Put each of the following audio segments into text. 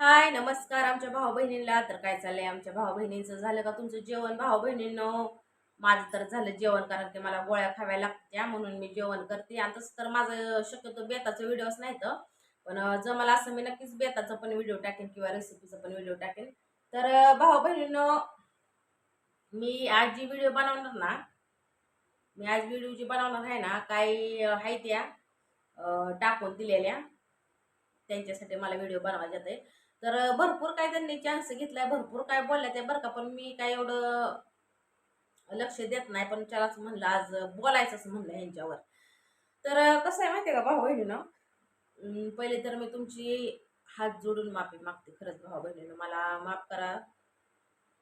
हाय नमस्कार आमच्या भाऊ बहिणींला तर काय चाललंय? आमच्या भाऊ बहिणीचं झालं का तुमचं जेवण? भाऊ बहिणींनो माझं तर झालं जेवण कारण की मला गोळ्या खाव्या लागत्या म्हणून मी जेवण करते. आणि तसं तर माझं शक्यतो बेताचं व्हिडिओच नाही तर पण जर मला असं मी नक्कीच बेताचं पण व्हिडिओ टाकेन किंवा रेसिपीचं पण व्हिडिओ टाकेन. तर भाऊ बहिणींनो मी आज जी व्हिडिओ बनवणार ना मी आज व्हिडिओ जी बनवणार आहे ना काही आहे त्या टाकून दिलेल्या. त्यांच्यासाठी मला व्हिडिओ बनवायचे आहे. तर भरपूर काय त्यांनी चान्स घेतलाय भरपूर काय बोलल्या ते बरं का पण मी काय एवढं लक्ष देत नाही पण त्यालाच म्हणलं आज बोलायचं असं म्हणलं ह्यांच्यावर तर कसं आहे माहिती आहे का भाऊ बहिणीनं? पहिले तर मी तुमची हात जोडून माफी मागते खरंच भाऊ बहिणीनं. मला माफ करा.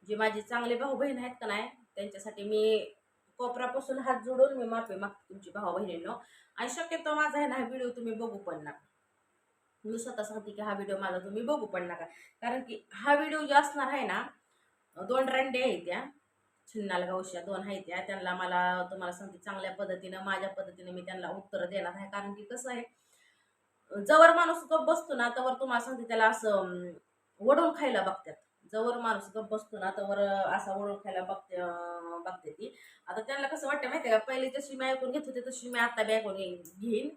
जे माझे चांगले भाऊ बहीण आहेत का नाही त्यांच्यासाठी मी कोपरापासून हात जोडून मी माफी मागते तुमची भाऊ बहिणींनो. आणि शक्यतो माझा आहे ना हा व्हिडिओ तुम्ही बघू पण ना मी स्वतः सांगते की हा व्हिडिओ माझा तुम्ही बघू पण नका. कारण की हा व्हिडिओ जो असणार आहे ना दोन रंडे आहेत त्या. छिन्नाला गावश्या दोन आहेत त्या. त्यांना मला तुम्हाला सांगते चांगल्या पद्धतीनं माझ्या पद्धतीने मी त्यांना उत्तर देणार आहे. कारण की कसं आहे जवळ माणूस गप बसतो ना तवर तुम्हाला सांगते त्याला असं अं, वडून खायला बघतात. जवळ माणूस गप बसतो ना तवर असा वडून खायला बघते बघते ती. आता त्यांना कसं वाटतं माहिती आहे का पहिले जशी मी ऐकून घेत होते तशी मी आता बी ऐकून घेईन.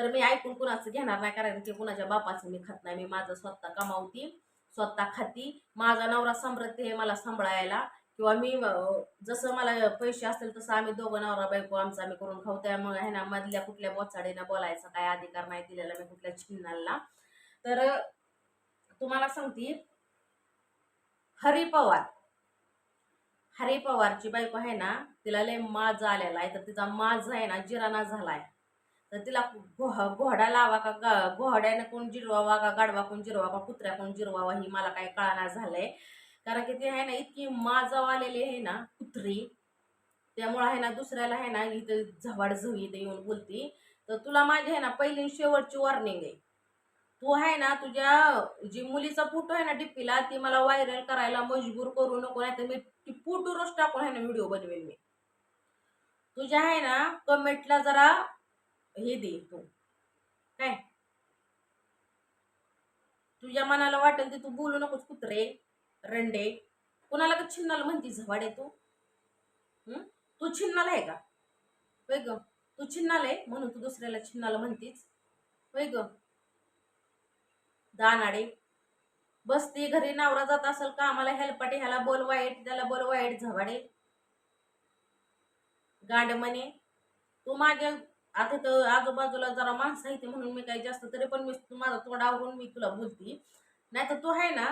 तर मी ऐकून कुणाचं घेणार नाही कारण की कुणाच्या बापाचं मी खात नाही. मी माझं स्वतः कमावती स्वतः खाती. माझा नवरा समृद्धी आहे मला सांभाळायला. किंवा मी जसं मला पैसे असतील तसं आम्ही दोघं नवरा बायको आमचं आम्ही करून खाऊ. त्यामुळे आहे ना मधल्या कुठल्या बोचाडीनं बोलायचा काय अधिकार नाही दिलेला मी कुठल्या छिन्नाला तर तुम्हाला सांगते हरी पवार. हरी पवारची बायको आहे ना तिला लय माज आलेला आहे. तर तिचा माज आहे ना जिराणा झालाय. तर तिला घोह घोडा लावा का गा घोड्यानं कोण जिरवावा का गाडवा कोण जिरवा का कुत्र्या कोण जिरवावा ही मला काही कळणार झालंय. कारण की ती आहे ना इतकी माजव आलेली आहे ना कुत्री. त्यामुळं आहे ना दुसऱ्याला आहे ना इथं झवाड झवी इथं येऊन बोलती. तर तुला माझी आहे ना पहिली शेवटची वॉर्निंग आहे. तू आहे ना तुझ्या जी मुलीचा फोटो आहे ना डिप्पीला ती मला व्हायरल करायला मजबूर करू नको नाही तर मी ती फोटो रोज टाकून आहे ना व्हिडिओ बनवेल मी. तुझ्या आहे ना कमेंटला जरा हे दे तू. काय? तुझ्या मनाला वाटेल ते तू बोलू नकोस कुत्रे रंडे. कुणाला का छिन्नाला म्हणती झवाडे तू. तू छिन्नाला आहे का? होय ग. तू छिन्नाला आहे म्हणून तू दुसऱ्याला छिन्नाला म्हणतीस. होय ग. दानाडे. बसते घरी नावरा जात असेल का? आम्हाला हेल्पाटे ह्याला बोल वाईट त्याला बोल वाईट झवाडे. म्हणे. तू माझ्या आता तर आजूबाजूला जरा माणसं आहे ते म्हणून मी काही जास्त तरी पण मी माझं तोंड तोंडावरून मी तुला बोलती. नाही तर तू आहे ना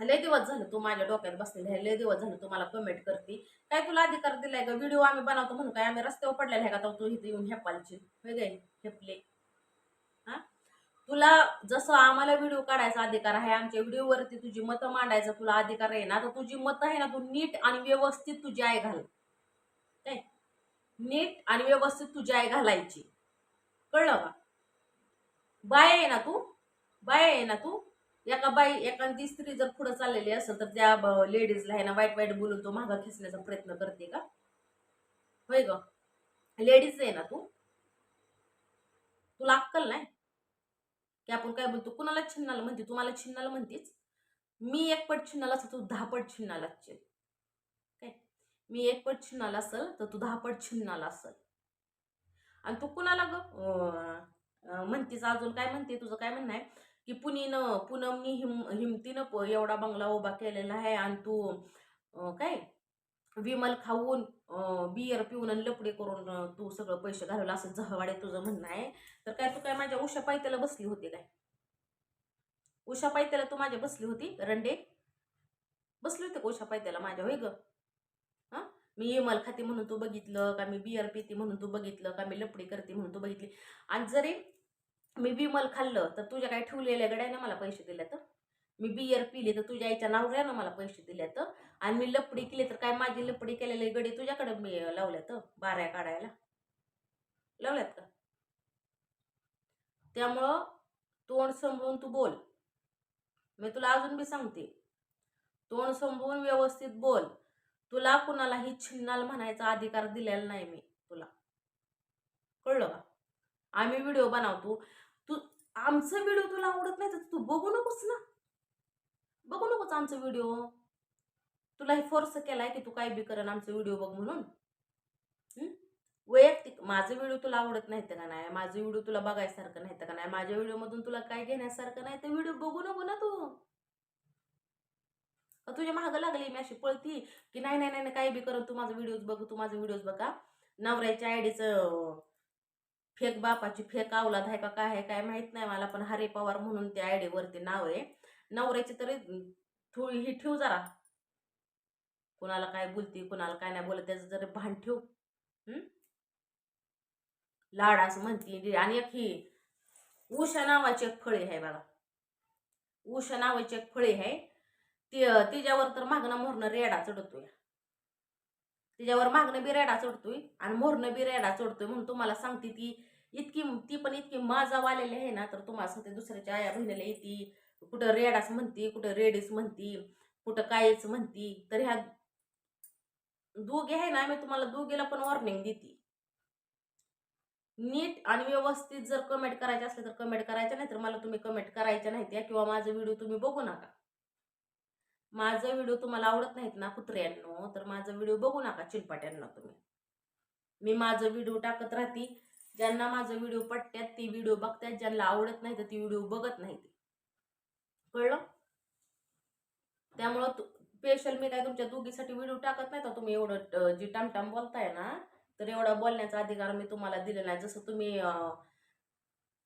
लय दिवस झालं तू माझ्या डोक्यात बसलेले आहे लय दिवस झालं तू मला कमेंट करते. काय तुला अधिकार दिलाय का व्हिडिओ आम्ही बनवतो म्हणून काय आम्ही रस्त्यावर पडलेले आहे का? तर तू इथे येऊन हेपालची. वेगळे हेपले. हा? तुला जसं आम्हाला व्हिडिओ काढायचा अधिकार आहे आमच्या व्हिडिओवरती तुझी मतं मांडायचा तुला अधिकार आहे ना तर तुझी मतं आहे ना तू नीट आणि व्यवस्थित तुझी आई घाल. काय? नीट आणि व्यवस्थित तुझी आई घालायची. कळलं का? बाय आहे ना तू. बाय आहे ना तू. एका बाई एखादी स्त्री जर पुढं चाललेली असेल तर त्या लेडीजला आहे ना वाईट वाईट बोलून तो मागा खेचण्याचा प्रयत्न करते का? होय ग. लेडीज आहे ना तू. तुला अक्कल नाही? की आपण काय बोलतो कुणाला छिन्नाला म्हणते? तू मला छिन्नाला म्हणतेच. मी एक पट छिन्नाला असतो तू दहा पट छिन्नाला काय? मी एक पट छिन्नाला असेल तर तू दहा पट छिन्नाला असेल. आणि तू कुणाला ग? म्हणतीच अजून काय म्हणते? तुझं काय म्हणणं आहे? की पुनीनं पूनमनी हिम हिमतीनं प एवढा बंगला उभा केलेला आहे आणि तू काय? विमल खाऊन बियर पिऊन आणि लपडे करून तू सगळं पैसे घालवलं असं जहवाडे तुझं म्हणणं आहे? तर काय तू काय माझ्या उषा पायत्याला बसली होती काय? उषा पायत्याला तू माझ्या बसली होती? रंडे? बसली होती का उषा पायत्याला माझ्या? होय ग. मी विमल खाते म्हणून तू बघितलं का मी बियर पिते म्हणून तू बघितलं का मी लपडी करते म्हणून तू बघितली. आणि जरी मी विमल खाल्लं तर तुझ्या काय ठेवलेल्या गड्यानं मला पैसे दिले तर मी बियर पिली तर तुझ्या आईच्या नावऱ्यानं मला पैसे दिले तर आणि मी लपडी केली तर काय माझी लपडी केलेले गडी तुझ्याकडे मी लावल्यात? बाऱ्या काढायला. लावल्यात का? त्यामुळं तोंड समजून तू बोल. मी तुला अजून बी सांगते. तोंड समजून व्यवस्थित बोल. तुला कुणालाही छिन्नाल म्हणायचा अधिकार दिलेला नाही मी तुला. कळलं का? आम्ही व्हिडिओ बनवतो. तू आमचं व्हिडिओ तुला आवडत नाही तर तू बघू नकोस ना. बघू नकोस आमचा व्हिडिओ तुला हे फोर्स केलाय की तू काय बी करण आमचा व्हिडिओ बघ म्हणून. वैयक्तिक माझं व्हिडिओ तुला आवडत नाही का नाही? माझं व्हिडिओ तुला बघायसारखं नाही का नाही? माझ्या व्हिडिओ मधून तुला काय घेण्यासारखं नाही? तर व्हिडिओ बघू नको ना तू. तुझ्या महाग लागली मी अशी पळती की नाही नाही नाही नाही, काही बी करत तू माझा व्हिडिओज बघ तू माझा व्हिडिओज बघा. नवऱ्याच्या आयडीचं फेक बापाची फेक अवलाद आहे का काय आहे काय माहीत नाही मला पण हरे पवार म्हणून त्या आयडीवरती नाव आहे. नवऱ्याची तरी थोडी ही ठेव जरा. कुणाला काय बोलती कुणाला काय नाही बोलत त्याचं जरी भान ठेव. हं? लाड असं म्हणती आणि एक ही उषा नावाची एक फळी आहे बघा. उषा नावाची एक फळी आहे. ती तिच्यावर तर मागणं मोहरनं रेडा चढतोय. तिच्यावर मागणं बी रेडा चढतोय आणि मोहरनं बी रेडा चढतोय म्हणून तुम्हाला सांगते ती इतकी ती पण इतकी माझा वालेली आहे ना तर तुम्हाला सांगते दुसऱ्याच्या आया बहिणीला येते कुठं रेडाच म्हणती कुठं रेडीच म्हणती कुठं कायच म्हणती तर ह्या दोघे आहे ना मी तुम्हाला दोघीला पण वॉर्निंग देते. नीट आणि व्यवस्थित जर कमेंट करायचे असले तर कमेंट करायच्या नाही तर मला तुम्ही कमेंट करायच्या नाही त्या किंवा माझा व्हिडिओ तुम्ही बघू नका. माझा व्हिडिओ तुम्हाला आवडत नाहीत ना कुत्र्यांनो तर माझा व्हिडिओ बघू नका चिलपाट्यांना तुम्ही. मी माझं व्हिडिओ टाकत राहते. ज्यांना माझं व्हिडिओ पटत्यात ती व्हिडिओ बघतात ज्यांना आवडत नाही तर ती व्हिडिओ बघत नाही ती कळलं? त्यामुळं स्पेशल मी काय तुमच्या दोघीसाठी व्हिडिओ टाकत नाही तर तुम्ही एवढं जी टामटाम बोलताय ना तर एवढा बोलण्याचा अधिकार मी तुम्हाला दिला नाही. जसं तुम्ही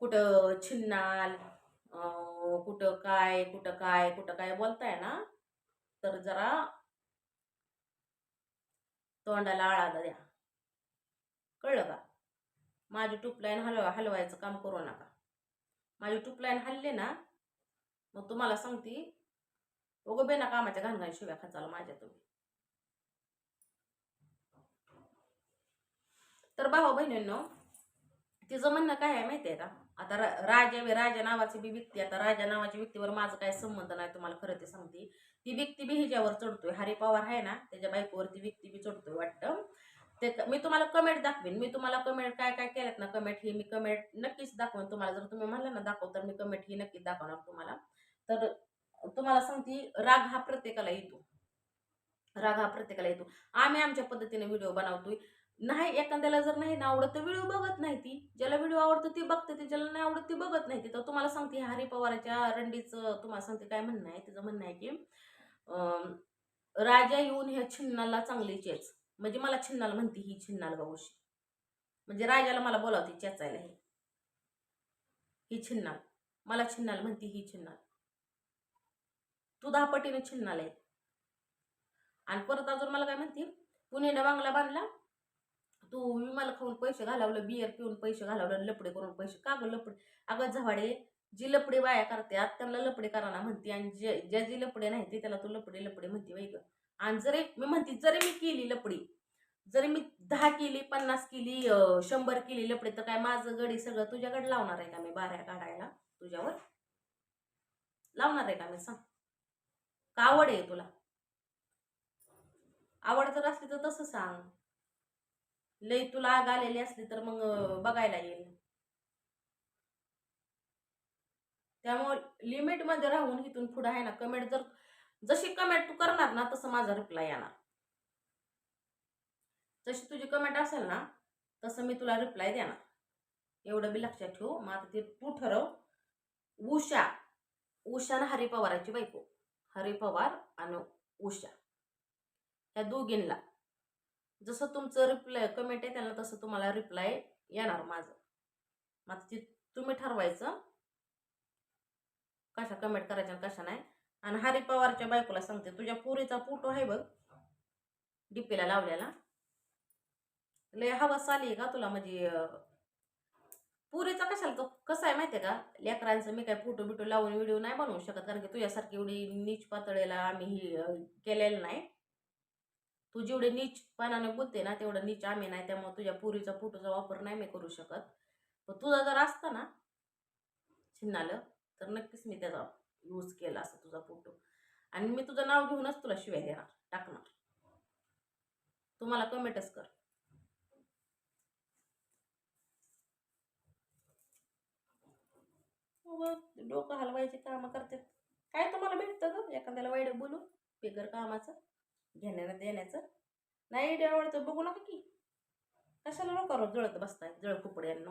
कुठं छिन्नाल कुठं काय कुठं काय कुठं काय बोलताय ना तर जरा तोंडाला आळाला द्या. कळलं का? माझी टूपलाईन हलवा हलवायचं काम करू नका. माझी टूपलाईन हल्ले ना मग तुम्हाला सांगते ओगो बेना कामाच्या घाणघाण शिव्या खाचाला माझ्या तुम्ही. तर भाऊ बहिणींनो तिचं म्हणणं काय आहे माहिती आहे का? आता रा- राजा राजा नावाची बी व्यक्ती आता राजा नावाच्या व्यक्तीवर माझं काय संबंध नाही तुम्हाला खरं ते सांगते. ती व्यक्ती बी ह्याच्यावर चढतोय. हरी पवार आहे ना त्याच्या बायकोवरती व्यक्ती बी चढतोय वाटतं. ते मी तुम्हाला कमेंट दाखवेन. मी तुम्हाला कमेंट काय काय केल्यात ना कमेंट ही मी कमेंट नक्कीच दाखवेन तुम्हाला. जर तुम्ही म्हणलं ना दाखव तर मी कमेंट ही नक्कीच दाखवणार तुम्हाला. तर तुम्हाला सांगते राग हा प्रत्येकाला येतो. राग हा प्रत्येकाला येतो. आम्ही आमच्या पद्धतीने व्हिडिओ बनवतोय. नाही एखाद्याला जर नाही ना आवडत तर व्हिडिओ बघत नाही ती. ज्याला व्हिडिओ आवडतो ती बघते ती ज्याला नाही आवडत ती बघत नाही. तिथं तर तुम्हाला सांगते हरी पवाराच्या रंडीचं तुम्हाला सांगते काय म्हणणं आहे तिचं म्हणणं आहे की राजा येऊन ह्या छिन्नाला चांगली चेच. म्हणजे मला छिन्नाला म्हणते ही छिन्नाल गावशी म्हणजे राजाला मला बोलावते चेचायला ही. ही छिन्नाल. मला छिन्नाल म्हणते ही छिन्नाल. तू दहा पटीने छिन्नाल आहे. आणि परत अजून मला काय म्हणते पुणे बांगला बांधला तू विमाला खाऊन पैसे घालवलं बियर पिऊन पैसे घालवलं लपडे करून पैसे. का गं लपडे? अगं झवाडे जी लपडे वाया करतात त्यांना लपडे कराना म्हणते आणि जे ज्या जी लपडे नाही ते त्याला तू लपडे लपडे म्हणते बाई गं. आणि जरी मी म्हणते जरी मी केली लपडी जरी मी दहा केली पन्नास केली शंभर केली लपडे तर काय माझं गडी सगळं तुझ्याकडे लावणार आहे का मी बाऱ्या काढायला? तुझ्यावर? लावणार आहे का मी? सांग. का आवड आहे तुला? आवड जर असली तर तसं सांग. लई तुला आग आलेली असली तर मग बघायला येईल. त्यामुळे लिमिटमध्ये राहून इथून पुढे आहे ना कमेंट जर जशी कमेंट तू करणार ना तसं माझा रिप्लाय येणार. जशी तुझी कमेंट असेल ना तसं मी तुला रिप्लाय देणार. एवढं बी लक्षात ठेव मग आता ते तू ठरव. उषा उषा ना हरी पवाराची बायको. हरी पवार आणि उषा. ह्या दोघींना जसं तुमचं रिप्लाय कमेंट आहे त्यांना तसं तुम्हाला रिप्लाय येणार माझं. मग ती ते तुम्ही ठरवायचं. कशा कमेंट करायच्या कशा नाही. आणि हरी पवारच्या बायकोला सांगते तुझ्या पुरीचा फोटो आहे बघ डीपीला लावलेला. लय हवा आली का तुला म्हणजे पुरीचा कशाला तो कसा आहे माहितीये का? लेकरांचं मी काय फोटो बिटो लावून व्हिडिओ नाही बनवू शकत कारण की तुझ्यासारखी एवढी नीच पातळीला आम्ही ही केलेलं नाही. तू जेवढे नीचपणाने बोलते ना तेवढं नीच आम्ही नाही त्यामुळे तुझ्या पुरीचा फोटोचा वापर नाही मी करू शकत. पण तुझा जर असता ना छिन्नालं तर नक्कीच मी त्याचा यूज केला असता तुझा फोटो. आणि मी तुझं नाव घेऊनच तुला शिवाय देणार टाकणार. तुम्हाला कमेंटच कर. डोकं हलवायची कामं करते काय तुम्हाला भेटतं ग एखाद्याला वाईट बोलू बिगर कामाचं? घेण्याला देण्याचं. नाही आवडतं बघू नका की. कशाला लोकांवर जळत बसताय जळ कुपड्यांना